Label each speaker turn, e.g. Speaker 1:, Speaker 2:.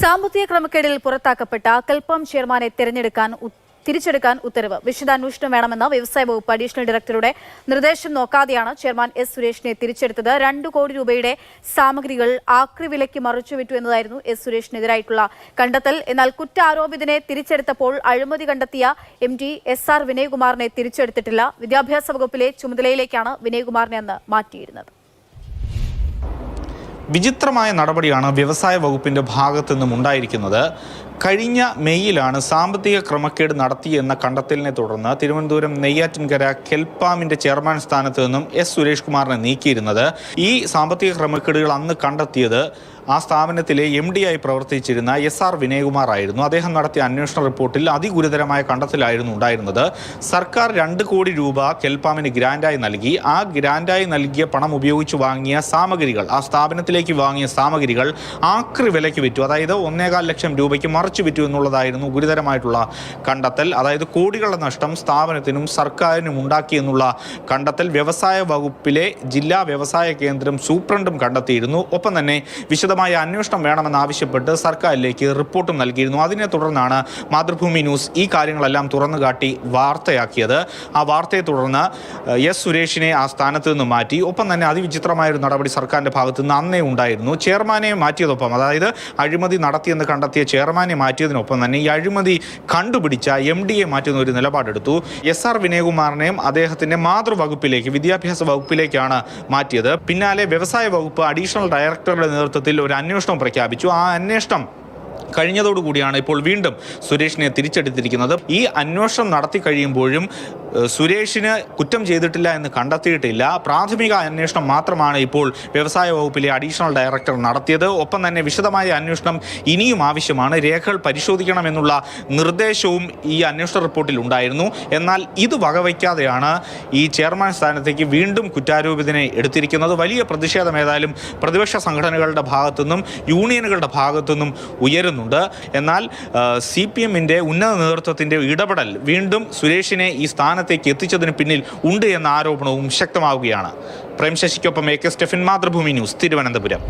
Speaker 1: സാമ്പത്തിക ക്രമക്കേടിൽ പുറത്താക്കപ്പെട്ട കൽപ്പം ചെയർമാനെ തിരഞ്ഞെടുക്കാൻ തിരിച്ചെടുക്കാൻ ഉത്തരവ്. വിശദാന്വേഷണം വേണമെന്ന വ്യവസായ വകുപ്പ് അഡീഷണൽ ഡയറക്ടറുടെ നിർദ്ദേശം നോക്കാതെയാണ് ചെയർമാൻ എസ് സുരേഷിനെ തിരിച്ചെടുത്തത്. രണ്ടു കോടി രൂപയുടെ സാമഗ്രികൾ ആക്രി വിലയ്ക്ക് മറിച്ചുവിറ്റു എന്നതായിരുന്നു എസ് സുരേഷിനെതിരായിട്ടുള്ള കണ്ടെത്തൽ. എന്നാൽ കുറ്റാരോപിതനെ തിരിച്ചെടുത്തപ്പോൾ അഴിമതി കണ്ടെത്തിയ എം ഡി എസ് ആർ വിനയകുമാറിനെ തിരിച്ചെടുത്തിട്ടില്ല. വിദ്യാഭ്യാസ വകുപ്പിലെ ചുമതലയിലേക്കാണ് വിനയകുമാറിനെ അന്ന് മാറ്റിയിരുന്നത്.
Speaker 2: വിചിത്രമായ നടപടിയാണ് വ്യവസായ വകുപ്പിന്റെ ഭാഗത്തു നിന്നും ഉണ്ടായിരിക്കുന്നത്. കഴിഞ്ഞ മെയ്യിലാണ് സാമ്പത്തിക ക്രമക്കേട് നടത്തിയെന്ന കണ്ടെത്തലിനെ തുടർന്ന് തിരുവനന്തപുരം നെയ്യാറ്റിൻകര കെൽപ്പാമിന്റെ ചെയർമാൻ സ്ഥാനത്ത് നിന്നും എസ് സുരേഷ് കുമാറിനെ നീക്കിയിരുന്നത്. ഈ സാമ്പത്തിക ക്രമക്കേടുകൾ അന്ന് കണ്ടെത്തിയത് ആ സ്ഥാപനത്തിലെ എം ഡി ആയി പ്രവർത്തിച്ചിരുന്ന എസ് ആർ വിനയകുമാർ ആയിരുന്നു. അദ്ദേഹം നടത്തിയ അന്വേഷണ റിപ്പോർട്ടിൽ അതിഗുരുതരമായ കണ്ടെത്തലായിരുന്നു ഉണ്ടായിരുന്നത്. സർക്കാർ രണ്ട് കോടി രൂപ കെൽപ്പാമിന് ഗ്രാൻഡായി നൽകി. ആ ഗ്രാൻഡായി നൽകിയ പണം ഉപയോഗിച്ച് വാങ്ങിയ സാമഗ്രികൾ ആ സ്ഥാപനത്തിലേക്ക് വാങ്ങിയ സാമഗ്രികൾ ആക്രി വിലയ്ക്ക് വിറ്റു. അതായത് ഒന്നേകാൽ ലക്ഷം രൂപയ്ക്ക് മറിച്ചു വിറ്റു എന്നുള്ളതായിരുന്നു ഗുരുതരമായിട്ടുള്ള കണ്ടെത്തൽ. അതായത് കോടികളുടെ നഷ്ടം സ്ഥാപനത്തിനും സർക്കാരിനും ഉണ്ടാക്കി എന്നുള്ള കണ്ടെത്തൽ വ്യവസായ വകുപ്പിലെ ജില്ലാ വ്യവസായ കേന്ദ്രം സൂപ്രണ്ടും കണ്ടെത്തിയിരുന്നു. ഒപ്പം തന്നെ വിശദമായ അന്വേഷണം വേണമെന്നാവശ്യപ്പെട്ട് സർക്കാരിലേക്ക് റിപ്പോർട്ടും നൽകിയിരുന്നു. അതിനെ തുടർന്നാണ് മാതൃഭൂമി ന്യൂസ് ഈ കാര്യങ്ങളെല്ലാം തുറന്നു കാട്ടി വാർത്തയാക്കിയത്. ആ വാർത്തയെ തുടർന്ന് എസ് സുരേഷിനെ ആ സ്ഥാനത്ത് നിന്ന് മാറ്റി. ഒപ്പം തന്നെ അതിവിചിത്രമായ ഒരു നടപടി സർക്കാരിന്റെ ഭാഗത്ത് നിന്ന് അന്നേ ഉണ്ടായിരുന്നു. ചെയർമാനെ മാറ്റിയതൊപ്പം അതായത് അഴിമതി നടത്തിയെന്ന് കണ്ടെത്തിയ ചെയർമാനെ മാറ്റിയതിനൊപ്പം തന്നെ ഈ അഴിമതി കണ്ടുപിടിച്ച എം ഡി എ മാറ്റുന്ന ഒരു നിലപാടെടുത്തു. എസ് ആർ വിനയകുമാറിനെയും അദ്ദേഹത്തിന്റെ മാതൃവകുപ്പിലേക്ക് വിദ്യാഭ്യാസ വകുപ്പിലേക്കാണ് മാറ്റിയത്. പിന്നാലെ വ്യവസായ വകുപ്പ് അഡീഷണൽ ഡയറക്ടറുടെ നേതൃത്വത്തിൽ ഒരു അന്വേഷണം പ്രഖ്യാപിച്ചു. ആ അന്വേഷണം കഴിഞ്ഞതോടുകൂടിയാണ് ഇപ്പോൾ വീണ്ടും സുരേഷിനെ തിരിച്ചെടുത്തിരിക്കുന്നത്. ഈ അന്വേഷണം നടത്തി കഴിയുമ്പോഴും സുരേഷിന് കുറ്റം ചെയ്തിട്ടില്ല എന്ന് കണ്ടെത്തിയിട്ടില്ല. പ്രാഥമിക അന്വേഷണം മാത്രമാണ് ഇപ്പോൾ വ്യവസായ വകുപ്പിലെ അഡീഷണൽ ഡയറക്ടർ നടത്തിയത്. ഒപ്പം തന്നെ വിശദമായ അന്വേഷണം ഇനിയും ആവശ്യമാണ്. രേഖകൾ പരിശോധിക്കണമെന്നുള്ള നിർദ്ദേശവും ഈ അന്വേഷണ റിപ്പോർട്ടിൽ ഉണ്ടായിരുന്നു. എന്നാൽ ഇത് വകവയ്ക്കാതെയാണ് ഈ ചെയർമാൻ സ്ഥാനത്തേക്ക് വീണ്ടും കുറ്റാരോപിതനെ എടുത്തിരിക്കുന്നത്. വലിയ പ്രതിഷേധം ഏതായാലും പ്രതിപക്ഷ സംഘടനകളുടെ ഭാഗത്തുനിന്നും യൂണിയനുകളുടെ ഭാഗത്തുനിന്നും ഉയരുന്നുണ്ട് എന്നാൽ സി പി എമ്മിന്റെ ഉന്നത നേതൃത്വത്തിന്റെ ഇടപെടൽ വീണ്ടും സുരേഷിനെ ഈ സ്ഥാനത്തേക്ക് എത്തിച്ചതിന് പിന്നിൽ ഉണ്ട് എന്ന ആരോപണവും ശക്തമാവുകയാണ്. Prem ശശിക്കൊപ്പം A K Stephin Mathrubhumi news Thiruvananthapuram.